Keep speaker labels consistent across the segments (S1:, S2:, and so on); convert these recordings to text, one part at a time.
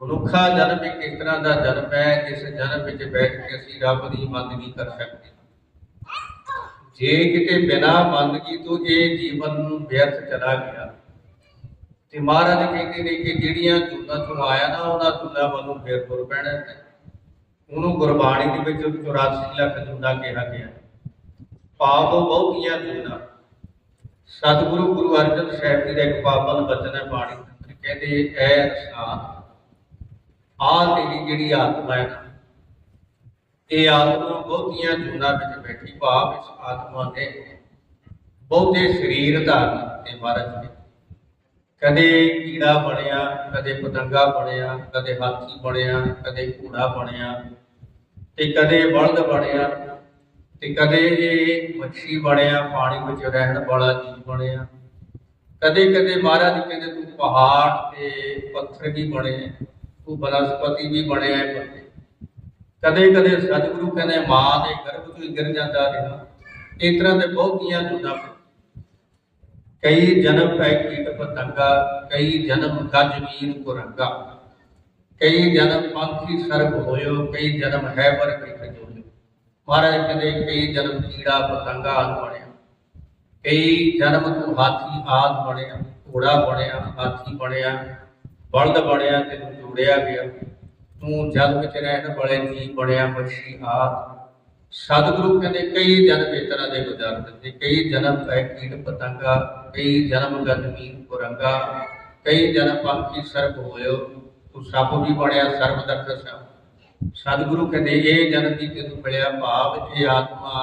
S1: ਮਨੁੱਖਾ ਜਨਮ ਇੱਕ ਇਸ ਤਰ੍ਹਾਂ ਦਾ ਜਨਮ ਹੈ ਇਸ ਜਨਮ ਵਿੱਚ ਬੈਠ ਕੇ ਅਸੀਂ ਰੱਬ ਦੀ ਬੰਦਗੀ ਕਰ ਸਕਦੇ। ਜੇ ਕਿਤੇ ਬਿਨਾ ਬੰਦਗੀ ਤੋਂ ਇਹ ਜੀਵਨ ਵਿਅਰਥ ਚਲਾ ਗਿਆ, ਤੇ ਮਹਾਰਾਜ ਕਹਿੰਦੇ ਨੇ ਕਿ ਜਿਹੜੀਆਂ ਜੁਨਾ ਤੋਂ ਆਇਆ ਨਾ, ਉਹਨਾਂ ਜੁਨਾ ਵੱਲੋਂ ਫੇਰ ਤੁਰ ਪੈਣਾ ਹੈ। ਉਹਨੂੰ ਗੁਰਬਾਣੀ ਦੇ ਵਿੱਚ 84 ਲੱਖ ਜੁਨਾ ਕਿਹਾ ਗਿਆ। ਪਾਪ ਬਹੁਤੀਆਂ ਜੁਨਾ ਸਤਿਗੁਰੂ ਗੁਰੂ ਅਰਜਨ ਸਾਹਿਬ ਜੀ ਦਾ ਇੱਕ ਪਾਵਨ ਬਚਨ ਹੈ, ਬਾਣੀ ਕਹਿੰਦੇ, ਐ ਇਨਸਾਨ ਆ ਤੇਰੀ ਜਿਹੜੀ ਆਤਮਾ ਹੈ ਨਾ, ਇਹ ਆਤਮਾ ਬਹੁਤੀਆਂ ਜੁਨਾ ਵਿੱਚ ਬੈਠੀ, ਭਾਵ ਇਸ ਆਤਮਾ ਨੇ ਬਹੁਤੇ ਸਰੀਰ ਧਾਰਨ ਤੇ ਮਹਾਰਾਜ ਨੇ ਕਦੇ ਕੀੜਾ ਬਣਿਆ, ਕਦੇ ਪਤੰਗਾ ਬਣਿਆ, ਕਦੇ ਹਾਥੀ ਬਣਿਆ, ਕਦੇ ਘੋੜਾ ਬਣਿਆ, ਤੇ ਕਦੇ ਬਲਦ ਬਣਿਆ, ਤੇ ਕਦੇ ਇਹ ਮੱਛੀ ਬਣਿਆ, ਪਾਣੀ ਵਿੱਚ ਰਹਿਣ ਵਾਲਾ ਜੀਵ ਬਣਿਆ। ਕਦੇ ਕਦੇ ਮਹਾਰਾਜ ਕਹਿੰਦੇ ਤੂੰ ਪਹਾੜ ਤੇ ਪੱਥਰ ਵੀ ਬਣੇ। ਤੂੰ ਬਨਸਪਤੀ ਵੀ ਬਣਿਆ ਹੈ ਬੰਦੇ। ਕਦੇ ਕਦੇ ਸਤਿਗੁਰੂ ਕਹਿੰਦੇ, ਮਾਂ ਦੇ ਗਰਭ ਤੋਂ ਹੀ ਗਿਰ ਜਾਂਦਾ ਰਿਹਾ। ਇਸ ਤਰ੍ਹਾਂ ਦੇ ਬਹੁਤੀਆਂ ਜੁਨਾ ਕਈ ਜਨਮ ਪੈ ਕੀਟ ਪਤੰਗਾ, ਕਈ ਜਨਮ ਗੱਜ ਕੁਰੰਗਾ। ਕਈ ਜਨਮ ਪੰਖੀ ਸਰਬ ਹੋਇਓ, ਕਈ ਜਨਮ ਹੈ ਪਰ ਕ੍ਰਿਖ ਜੋਇਓ। ਮਹਾਰਾਜ ਕਹਿੰਦੇ, ਕਈ ਜਨਮ ਕੀੜਾ ਪਤੰਗਾ ਆਦ ਬਣਿਆ। ਕਈ ਜਨਮ ਤੂੰ ਹਾਥੀ ਆਦ ਬਣਿਆ, ਘੋੜਾ ਬਣਿਆ, ਹਾਥੀ ਬਣਿਆ। ਬਲਦ ਬਣਿਆ ਤੈਨੂੰ ਜੋੜਿਆ ਗਿਆ। ਤੂੰ ਜਲ ਵਿੱਚ ਰਹਿਣ ਵਾਲੇ ਜੀ ਬਣਿਆ ਮੱਛੀ ਆਦ। ਸਤਿਗੁਰੂ ਕਹਿੰਦੇ, ਕਈ ਜਨਮ ਇਸ ਦੇ ਗੁਜ਼ਾਰ ਦਿੱਤੇ ਕਈ ਜਨਮ ਪੈ ਕੀਟ ਪਤੰਗਾ, ਕਈ ਜਨਮ ਗੰਦਮੀ ਕੁਰੰਗਾ ਕਈ ਜਨਮ ਪੰਖੀ ਸਰਬ ਹੋਇਓ, ਤੂੰ ਸੱਪ ਵੀ ਬਣਿਆ ਸਰਬ ਦਰਦ ਸਭ ਸਤਿਗੁਰੂ ਕਹਿੰਦੇ, ਇਹ ਜਨਮ ਦੀ ਤੈਨੂੰ ਮਿਲਿਆ ਭਾਵ, ਇਹ ਆਤਮਾ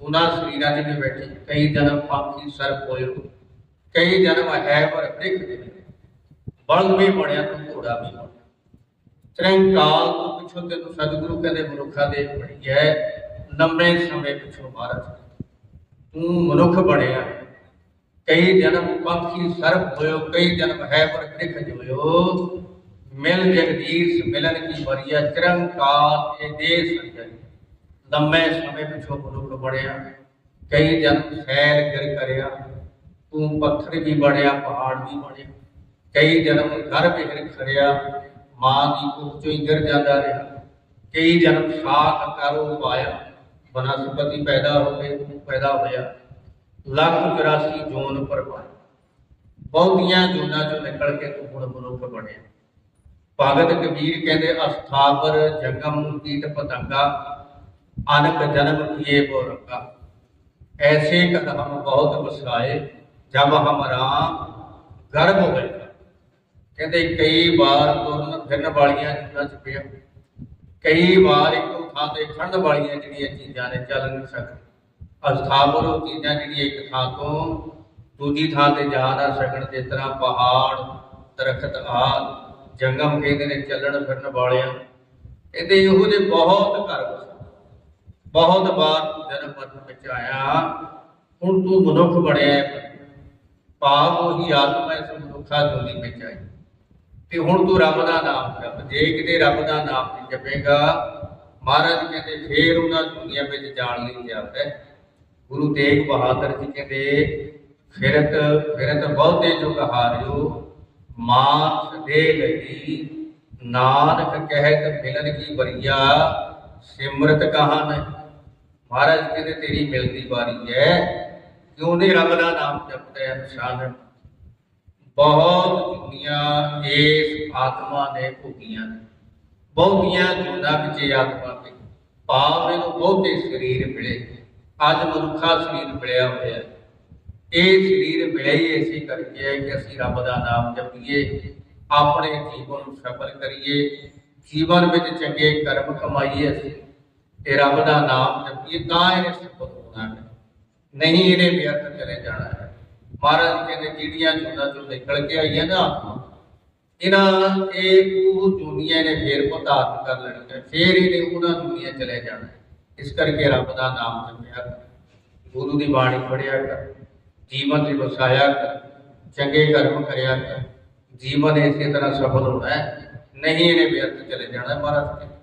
S1: ਉਹਨਾਂ ਸਰੀਰਾਂ ਦੇ ਵਿੱਚ ਬੈਠੀ, ਕਈ ਜਨਮ ਪੰਖੀ ਸਰਬ ਹੋਇਓ, ਕਈ ਜਨਮ ਹੈ ਪਰ ਬ੍ਰਿਖ ਦੇ ਵਿੱਚ। ਬਲਦ ਵੀ ਬਣਿਆ, ਤੂੰ ਘੋੜਾ ਵੀ ਬਣਿਆ ਤਰੰਕਾਲ ਤੋਂ ਪਿੱਛੋਂ ਤੈਨੂੰ ਸਤਿਗੁਰੂ ਕਹਿੰਦੇ, ਮਨੁੱਖਾ ਦੇ ਬਣੀ ਹੈ ਲੰਬੇ ਸਮੇਂ ਪਿੱਛੋਂ ਮਹਾਰਾਜ ਤੂੰ ਮਨੁੱਖ ਬਣਿਆ। ਕਈ ਜਨਮ ਪੰਖੀ ਸਰਬ ਹੋਇਓ, ਕਈ ਜਨਮ ਹੈ ਪਰ ਬ੍ਰਿਖ ਜੋਇਓ। ਮਿਲ ਜਗਦੀਸ਼, ਮਿਲਨ ਕੀ ਵਰੀਆ ਚਰੰਕਾਲ ਇਹ ਦੇਸ ਸੰਜੈ ਸਮੇਂ ਪਿੱਛੋਂ ਮਨੁੱਖ ਬਣਿਆ। ਕਈ ਜਨਮ ਸੈਰ ਗਿਰ ਕਰਿਆ। ਤੂੰ ਪੱਥਰ ਵੀ ਬਣਿਆ, ਪਹਾੜ ਵੀ ਬਣਿਆ। ਕਈ ਜਨਮ ਗਰਭ ਹਿਰ ਖਰਿਆ ਮਾਂ ਦੀ ਕੁੱਖ ਚੋਂ ਹੀ ਗਿਰ ਜਾਂਦਾ ਰਿਹਾ। ਕਈ ਜਨਮ ਸਾਖ ਕਰੋ ਪਾਇਆ, ਬਨਸਪਤੀ ਪੈਦਾ ਹੋ ਕੇ ਪੈਦਾ ਹੋਇਆ। ਲੱਖ 84 ਜੋਨ ਪਰਵਾਇਆ ਬਹੁਤੀਆਂ ਜੋਨਾਂ ਚੋਂ ਨਿਕਲ ਕੇ ਤੂੰ ਹੁਣ ਮਨੁੱਖ ਬਣਿਆ। ਭਗਤ ਕਬੀਰ ਕਹਿੰਦੇ ਅਸਥਾਪਰ ਜਗਮ ਕੀਟ ਪਤੰਗਾ, ਅਨਕ ਜਨਮ ਕੀਏ ਬੋ ਰੰਗਾ। ਐਸੇ ਕਦਮ ਬਹੁਤ ਵਸਾਏ, ਜਬ ਹਮ ਰਾਮ ਗਰਭ ਹੋਏਗਾ ਕਹਿੰਦੇ ਕਈ ਵਾਰ ਤੁਰਨ ਫਿਰਨ ਵਾਲੀਆਂ ਚੀਜ਼ਾਂ ਚ ਪਿਆ ਕਈ ਵਾਰ ਇੱਕੋ ਥਾਂ ਤੇ ਖੜਨ ਵਾਲੀਆਂ ਜਿਹੜੀਆਂ ਚੀਜ਼ਾਂ ਨੇ ਚੱਲ ਨਹੀਂ ਸਕਦੀਆਂ। ਅਸਥਾਪਰ ਉਹ ਚੀਜ਼ਾਂ ਜਿਹੜੀਆਂ ਇੱਕ ਥਾਂ ਤੋਂ ਦੂਜੀ ਥਾਂ ਤੇ ਜਾ ਨਾ ਸਕਣ, ਜਿਸ ਤਰ੍ਹਾਂ ਪਹਾੜ, ਦਰਖਤ ਆਦ, ਜੰਗਮ ਕਹਿੰਦੇ ਨੇ ਚੱਲਣ ਫਿਰਨ ਵਾਲਿਆਂ। ਕਹਿੰਦੇ ਇਹੋ ਜਿਹੇ ਬਹੁਤ ਘਰ ਵਸੇ ਬਹੁਤ ਵਾਰ ਜਨਮ ਮਰਨ ਵਿੱਚ ਆਇਆ, ਹੁਣ ਤੂੰ ਮਨੁੱਖ ਬਣਿਆ ਹੈ। ਪਾਪ ਉਹੀ ਆਤਮਾ ਇਸ ਮਨੁੱਖਾ ਜੋਨੀ ਵਿੱਚ ਆਈ। ਤੇ ਹੁਣ ਤੂੰ ਰੱਬ ਦਾ ਨਾਮ ਜਪ ਜੇ ਕਿਤੇ ਰੱਬ ਦਾ ਨਾਮ ਨਹੀਂ ਜਪੇਗਾ, ਮਹਾਰਾਜ ਕਹਿੰਦੇ ਫੇਰ ਉਹਨਾਂ ਦੁਨੀਆ ਵਿੱਚ ਜਾਣ ਲਈ ਜਾਂਦਾ ਗੁਰੂ ਤੇਗ ਬਹਾਦਰ ਜੀ ਕਹਿੰਦੇ, ਫਿਰਤ ਫਿਰਤ ਬਹੁਤੇ ਜੁਗ ਹਾਰਿਓ ਮਾਨਸ ਦੇ ਲਈ ਨਾਨਕ ਕਹਿਤ ਮਿਲਨ ਕੀ ਵਰੀਆ, ਸਿਮਰਤ ਕਹਾਨ ਮਹਾਰਾਜ ਕਹਿੰਦੇ ਤੇਰੀ ਮਿਲਦੀ ਵਾਰੀ ਹੈ, ਕਿਉਂ ਨਹੀਂ ਰੱਬ ਦਾ ਨਾਮ ਜਪਦਾ ਹੈ ਨਿਸ਼ਾਨ ਬਹੁਤ ਦੁਨੀਆਂ ਇਸ ਆਤਮਾ ਨੇ ਭੋਗੀਆਂ ਨੇ। ਬਹੁਤੀਆਂ ਜੁਨਾ ਵਿੱਚ ਇਹ ਆਤਮਾ ਤੇ ਭਾਵ ਇਹਨੂੰ ਬਹੁਤੇ ਸਰੀਰ ਮਿਲੇ। ਅੱਜ ਮਨੁੱਖਾ ਸਰੀਰ ਮਿਲਿਆ ਹੋਇਆ। ਇਹ ਸਰੀਰ ਮਿਲਿਆ ਹੀ ਇਸੇ ਕਰਕੇ ਹੈ ਕਿ ਅਸੀਂ ਰੱਬ ਦਾ ਨਾਮ ਜਪੀਏ, ਆਪਣੇ ਜੀਵਨ ਨੂੰ ਸਫਲ ਕਰੀਏ, ਜੀਵਨ ਵਿੱਚ ਚੰਗੇ ਕਰਮ ਕਮਾਈਏ ਅਸੀਂ ਤੇ ਰੱਬ ਦਾ ਨਾਮ ਜਪੀਏ ਤਾਂ ਇਹਨੇ ਸਫਲ ਹੋਣਾ ਹੈ। ਨਹੀਂ ਇਹਨੇ ਵਿਅਰਥ ਚਲੇ ਜਾਣਾ ਹੈ। ਮਹਾਰਾਜ ਕਹਿੰਦੇ ਜਿਹੜੀਆਂ ਜੁਨਾ ਚੋਂ ਨਿਕਲ ਕੇ ਆਈਆਂ ਨਾ ਇਹਨਾਂ ਇਹ ਉਹ ਦੁਨੀਆ ਨੇ ਫੇਰ ਪਤਾਤ ਕਰ ਲੈਣਾ ਫੇਰ ਇਹਨੇ ਉਹਨਾਂ ਦੁਨੀਆ ਚਲੇ ਜਾਣਾ। ਇਸ ਕਰਕੇ ਰੱਬ ਦਾ ਨਾਮ ਜਪਿਆ ਕਰ, ਗੁਰੂ ਦੀ ਬਾਣੀ ਪੜਿਆ ਕਰ ਜੀਵਨ ਦੀ ਵਸਾਇਆ ਕਰ ਚੰਗੇ ਕਰਮ ਕਰਿਆ ਕਰ। ਜੀਵਨ ਇਸੇ ਤਰ੍ਹਾਂ ਸਫਲ ਹੋਣਾ ਹੈ ਨਹੀਂ ਇਹਨੇ ਵਿਅਰਥ ਚਲੇ ਜਾਣਾ ਮਹਾਰਾਜ ਕਹਿੰਦੇ